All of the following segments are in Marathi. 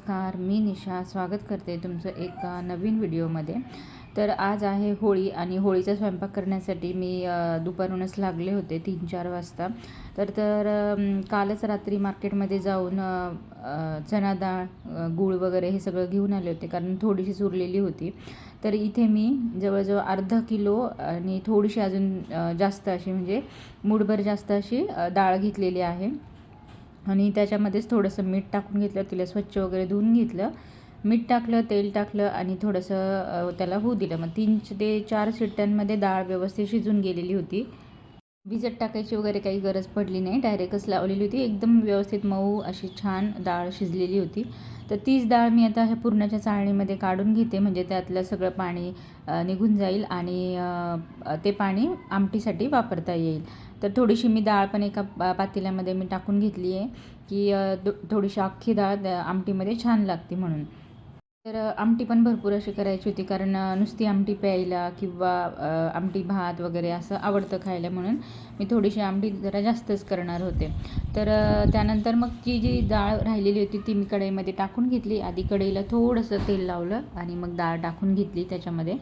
नमस्कार मी निशा. स्वागत करते तुमचं एका नवीन व्हिडिओमध्ये. तर आज आहे होळी आणि होळीचा स्वयंपाक करण्यासाठी मी दुपारूनच लागले होते तीन चार वाजता. तर तर कालच रात्री मार्केटमध्ये जाऊन चणा डाळ गूळ वगैरे हे सगळं घेऊन आले होते कारण थोडीशी उरलेली होती. तर इथे मी जवळजवळ अर्धा किलो आणि थोडीशी अजून जास्त अशी म्हणजे मूठभर जास्त अशी डाळ घेतलेली आहे. आणि त्याच्यामध्येच थोडंसं मीठ टाकून घेतलं तिला स्वच्छ वगैरे धुवून घेतलं. मीठ टाकलं तेल टाकलं आणि थोडंसं त्याला होऊ दिलं. मग तीन ते चार शिट्ट्यांमध्ये डाळ व्यवस्थित शिजून गेलेली होती. भिजत टाकायची वगैरे काही गरज पडली नाही. डायरेक्टच लावलेली होती. एकदम व्यवस्थित मऊ अशी छान डाळ शिजलेली होती. तर तीच डाळ मी आता ह्या पुरणाच्या चाळणीमध्ये काढून घेते. म्हणजे त्यातलं सगळं पाणी निघून जाईल आणि ते पाणी आमटीसाठी वापरता येईल. तर थोडीशी मी डाळ पण एका पातेल्यामध्ये मी टाकून घेतली आहे की थोडीशी अख्खी डाळ आमटीमध्ये छान लागते म्हणून. तर आमटी पण भरपूर अशी करायची होती कारण नुसती आमटी प्यायला किंवा आमटी भात वगैरे असं आवडतं खायला म्हणून मी थोडीशी आमटी जरा जास्तच करणार होते. तर त्यानंतर मग ती जी डाळ राहिलेली होती ती मी कढईमध्ये टाकून घेतली. आधी कढईला थोडंसं तेल लावलं आणि मग डाळ टाकून घेतली त्याच्यामध्ये.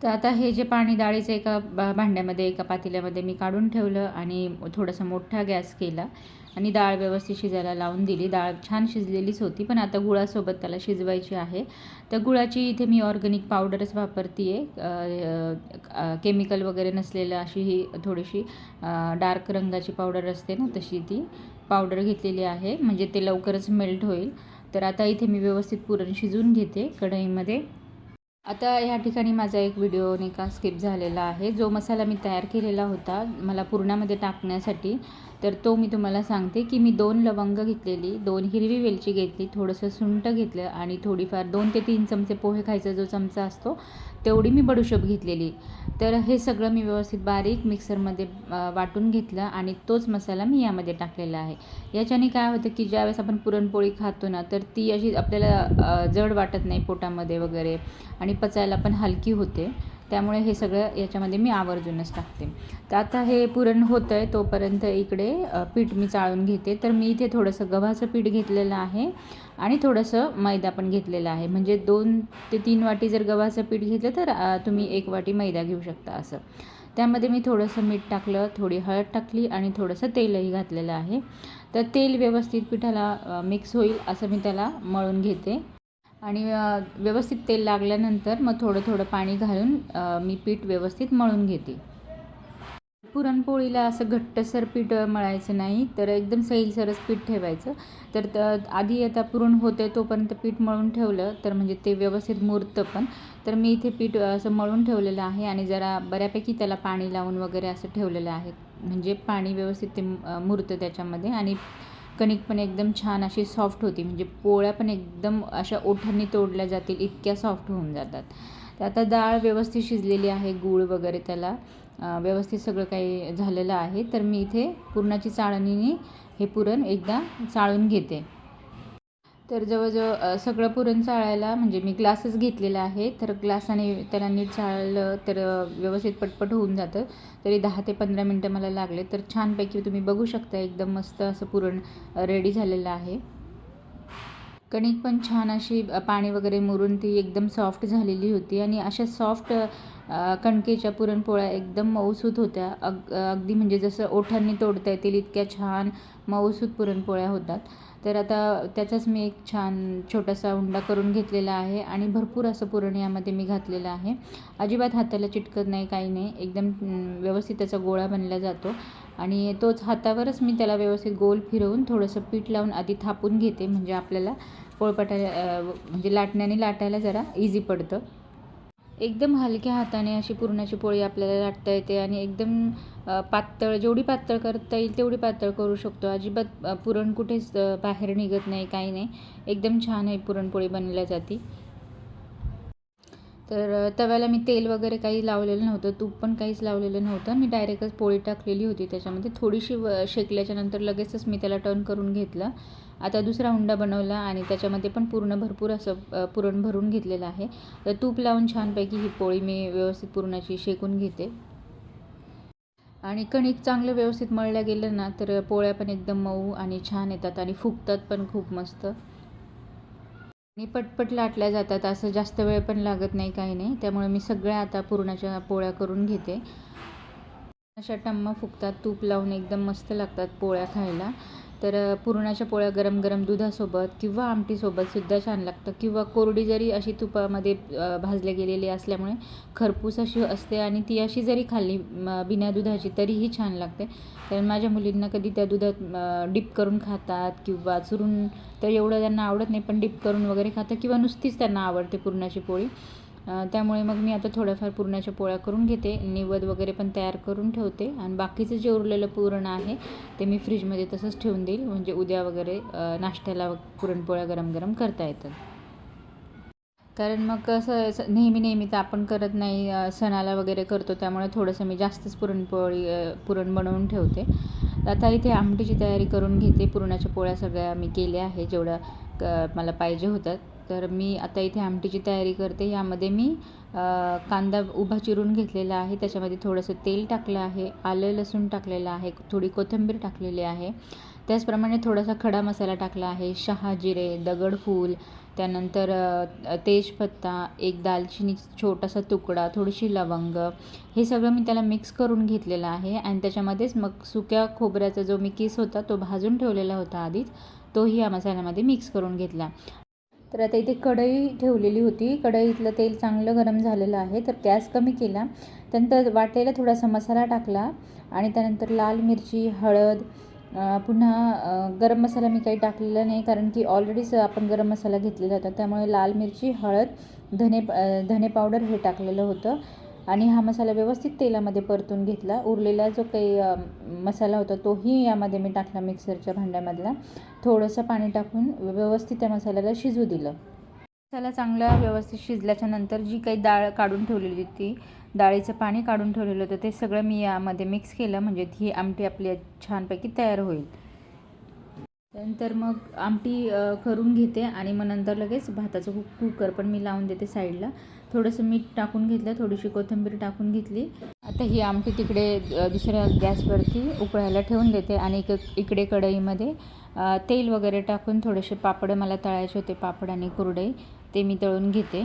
तर आता हे जे पाणी डाळीचं एका बा भांड्यामध्ये एका पातेल्यामध्ये मी काढून ठेवलं आणि थोडासा मोठा गॅस केला आणि डाळ व्यवस्थित शिजायला लावून दिली. डाळ छान शिजलेलीच होती पण आता गुळासोबत त्याला शिजवायची आहे. तर गुळाची इथे मी ऑर्गॅनिक पावडरच वापरते आहे केमिकल वगैरे नसलेलं अशी ही थोडीशी डार्क रंगाची पावडर असते ना तशी ती. पावडर घेतलेली आहे म्हणजे ते लवकरच मेल्ट होईल. तर आता इथे मी व्यवस्थित पुरण शिजवून घेते कढईमध्ये. आता ह्या ठिकाणी माझा एक व्हिडिओ नाही का स्किप झालेला आहे. जो मसाला मी तयार केलेला होता मला पुरणामध्ये टाकण्यासाठी तर तो मी तुम्हाला सांगते की मी दोन लवंग घेतलेली दोन हिरवी वेलची घेतली थोडंसं सुंट घेतलं आणि थोडीफार दोन ते तीन चमचे पोहे खायचा जो चमचा असतो तेवढी मी बडुशोप घेतलेली. तर हे सगळं मी व्यवस्थित बारीक मिक्सरमध्ये वाटून घेतलं आणि तोच मसाला मी यामध्ये टाकलेला आहे. याच्याने काय होतं की ज्यावेळेस आपण पुरणपोळी खातो ना तर ती अशी आपल्याला जड वाटत नाही पोटामध्ये वगैरे आणि पचायला पण हलकी होते. त्यामुळे हे सगळं याच्यामध्ये मी आवर्जूनच टाकते. तर आता हे पुरण होतं आहे तोपर्यंत इकडे पीठ मी चाळून घेते. तर मी इथे थोडंसं गव्हाचं पीठ घेतलेलं आहे आणि थोडंसं मैदा पण घेतलेलं आहे. म्हणजे दोन ते तीन वाटी जर गव्हाचं पीठ घेतलं तर तुम्ही एक वाटी मैदा घेऊ शकता असं. त्यामध्ये मी थोडंसं मीठ टाकलं थोडी हळद टाकली आणि थोडंसं तेलही घातलेलं आहे. तर तेल व्यवस्थित पिठाला मिक्स होईल असं मी त्याला मळून घेते. आणि व्यवस्थित तेल लागल्यानंतर मग थोडं थोडं पाणी घालून मी पीठ व्यवस्थित मळून घेते. पुरणपोळीला असं घट्टसर पीठ मळायचं नाही तर एकदम सैलसरच पीठ ठेवायचं. तर त आधी आता पुरण होते तोपर्यंत पीठ मळून ठेवलं तर म्हणजे ते व्यवस्थित मुरतं पण. तर मी इथे पीठ असं मळून ठेवलेलं आहे आणि जरा बऱ्यापैकी त्याला पाणी लावून वगैरे असं ठेवलेलं आहे. म्हणजे पाणी व्यवस्थित ते मुरतं त्याच्यामध्ये आणि कणिक पण एकदम छान अशी सॉफ्ट होती. म्हणजे पोळ्या पण एकदम अशा ओठांनी तोडल्या जातील इतक्या सॉफ्ट होऊन जातात. तर आता डाळ व्यवस्थित शिजलेली आहे गूळ वगैरे त्याला. व्यवस्थित सगळं काही झालेलं आहे. तर मी इथे पुरणाची चाळणीने हे पुरण एकदा चाळून घेते. तर जवळजवळ सगळं पुरण चाळायला म्हणजे मी ग्लासच घेतलेला आहे तर ग्लासाने त्याला नीट चाळलं तर व्यवस्थित पटपट होऊन जातं. तरी दहा ते पंधरा मिनटं मला लागले. तर छानपैकी तुम्ही बघू शकता एकदम मस्त असं पुरण रेडी झालेलं आहे. कणिक पण छान अशी पाणी वगैरे मुरून ती एकदम सॉफ्ट झालेली होती. आणि अशा सॉफ्ट कणकेच्या पुरणपोळ्या एकदम मऊसूत होत्या. अग अगदी म्हणजे जसं ओठांनी तोडता येतील इतक्या छान मऊसूत पुरणपोळ्या होतात. तर आता त्याचाच मी एक छान छोटासा हुंडा करून घेतलेला आहे आणि भरपूर असं पुरण यामध्ये मी घातलेलं आहे. अजिबात हाताला चिटकत नाही काही नाही. एकदम व्यवस्थित त्याचा गोळा बनला जातो आणि तोच हातावरच मी त्याला व्यवस्थित गोल फिरवून थोडंसं पीठ लावून आधी थापून घेते. म्हणजे आपल्याला पोळपाटा म्हणजे लाटण्याने लाटायला जरा इझी पडतं. एकदम हलक्या हाताने अशी पुरणाची पोळी आपल्याला लाटता येते आणि एकदम पातळ जेवढी पातळ करता येईल तेवढी पातळ करू शकतो. अजिबात पुरण कुठेच बाहेर निघत नाही काही नाही. एकदम छान आहे पुरणपोळी बनवल्या जाते. तर तव्याला मी तेल वगैरे काही लावलेलं नव्हतं तूप पण काहीच लावलेलं नव्हतं. मी डायरेक्टच पोळी टाकलेली होती त्याच्यामध्ये. थोडीशी व शेकल्याच्या लगेचच मी त्याला टर्न करून घेतलं. आता दुसरा हुंडा बनवला आणि त्याच्यामध्ये पण पूर्ण भरपूर असं पुरण भरून घेतलेलं आहे. तर तूप लावून छानपैकी ही पोळी मी व्यवस्थित पुरणाची शेकून घेते. आणि कणिक चांगलं व्यवस्थित मळल्या गेलं ना तर पोळ्या पण एकदम मऊ आणि छान येतात आणि फुगतात पण खूप मस्त. आणि पटपट लाटल्या जातात असं जास्त वेळ पण लागत नाही काही नाही. त्यामुळे मी सगळ्या आता पुरणाच्या पोळ्या करून घेते. अशा टम्मा फुगतात तूप लावून एकदम मस्त लागतात पोळ्या खायला. तर पुरणाच्या पोळ्या गरम गरम दुधासोबत किंवा आमटीसोबत सुद्धा छान लागतं. किंवा कोरडी जरी अशी तुपामध्ये भाजल्या गेलेली असल्यामुळे खरपूस अशी असते आणि ती अशी जरी खाल्ली बिना दुधाची तरीही छान लागते. कारण माझ्या मुलींना कधी त्या दुधात डिप करून खातात किंवा चुरून तर एवढं त्यांना आवडत नाही पण डिप करून वगैरे खातात किंवा नुसतीच त्यांना आवडते पुरणाची पोळी. त्यामुळे मग मी आता थोड्याफार पुरणाच्या पोळ्या करून घेते. निवद वगैरे पण तयार करून ठेवते. आणि बाकीचं जे उरलेलं पुरण आहे ते मी फ्रीजमध्ये तसंच ठेवून देईल. म्हणजे उद्या वगैरे नाश्त्याला पुरणपोळ्या गरम गरम करता येतात. कारण मग कसं नेहमी नेहमी तर आपण करत नाही सणाला वगैरे करतो. त्यामुळे थोडंसं मी जास्तच पुरणपोळी पुरण बनवून ठेवते. आता इथे आमटीची तयारी करून घेते. पुरणाच्या पोळ्या सगळ्या मी केल्या आहे जेवढ्या क मला पाहिजे होत्या तर मी आता इथे आमटीची तयारी करते. यामध्ये मी कांदा उभा चिरून घेतलेला आहे. त्याच्यामध्ये थोडंसं तेल टाकलं आहे. आलं लसूण टाकलेलं आहे. थोडी कोथिंबीर टाकलेली आहे. त्याचप्रमाणे थोडासा खडा मसाला टाकला आहे. शहाजिरे दगडफूल त्यानंतर तेजपत्ता एक दालचिनी छोटासा तुकडा थोडीशी लवंग. हे सगळं मी त्याला मिक्स करून घेतलेलं आहे. आणि त्याच्यामध्येच मग सुक्या खोबऱ्याचा जो मी किस होता तो भाजून ठेवलेला होता आधीच. तोही या मसाल्यामध्ये मिक्स करून घेतला. तर आता इथे कढई ठेवलेली होती. कढईतलं तेल चांगलं गरम झालेलं आहे. तर गॅस कमी केला. त्यानंतर वाटेला थोडासा मसाला टाकला आणि त्यानंतर लाल मिरची हळद पुन्हा गरम मसाला मी काही टाकलेला नाही कारण की ऑलरेडीच आपण गरम मसाला घेतलेला होता. त्यामुळे लाल मिरची हळद धने धने पावडर हे टाकलेलं होतं. आणि हा मसाला व्यवस्थित तेलामध्ये परतून घेतला. उरलेला जो काही मसाला होता तोही यामध्ये मी टाकला मिक्सरच्या भांड्यामधला. थोडंसं पाणी टाकून व्यवस्थित त्या मसाल्याला शिजू दिलं. मसाला चांगला व्यवस्थित शिजल्याच्या नंतर जी काही डाळ काढून ठेवलेली होती डाळीचं पाणी काढून ठेवलेलं होतं ते सगळं मी यामध्ये मिक्स केलं. म्हणजे ही आमटी आपली छानपैकी तयार होईल. त्यानंतर मग आमटी करून घेते आणि मग नंतर लगेच भाताचं कुक कुकर पण मी लावून देते साईडला. थोडंसं मीठ टाकून घेतलं थोडीशी कोथिंबीर टाकून घेतली. आता ही आमटी तिकडे दुसऱ्या गॅसवरती उकळायला ठेवून देते आणि इक इकडे कढईमध्ये तेल वगैरे टाकून थोडेसे पापड मला तळायचे होते पापड आणि कुरडई ते मी तळून घेते.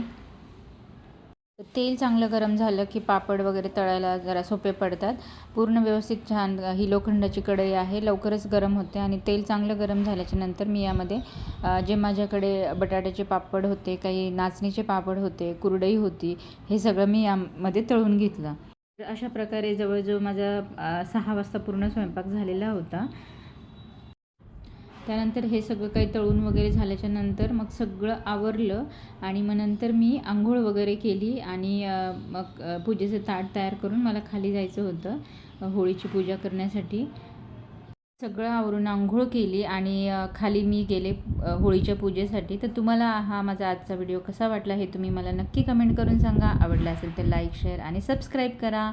तेल चांगलं गरम झालं की पापड वगैरे तळायला जरा सोपे पडतात. पूर्ण व्यवस्थित छान ही लोखंडाची कढई आहे. लवकरच गरम होते आणि तेल चांगलं गरम झाल्याच्यानंतर मी यामध्ये जे माझ्याकडे बटाट्याचे पापड होते काही नाचणीचे पापड होते कुरडई होती हे सगळं मी यामध्ये तळून घेतलं. तर अशा प्रकारे जवळजवळ माझा सहा वाजता पूर्ण स्वयंपाक झालेला होता. त्यानंतर हे सगळं काही तळून वगैरे झाल्याच्यानंतर मग सगळं आवरलं आणि मग नंतर मी आंघोळ वगैरे केली आणि मग पूजेचं ताट तयार करून मला खाली जायचं होतं होळीची पूजा करण्यासाठी. सगळं आवरून आंघोळ केली आणि खाली मी गेले होळीच्या पूजेसाठी. तर तुम्हाला हा माझा आजचा व्हिडिओ कसा वाटला हे तुम्ही मला नक्की कमेंट करून सांगा. आवडला असेल तर लाईक शेअर आणि सबस्क्राईब करा.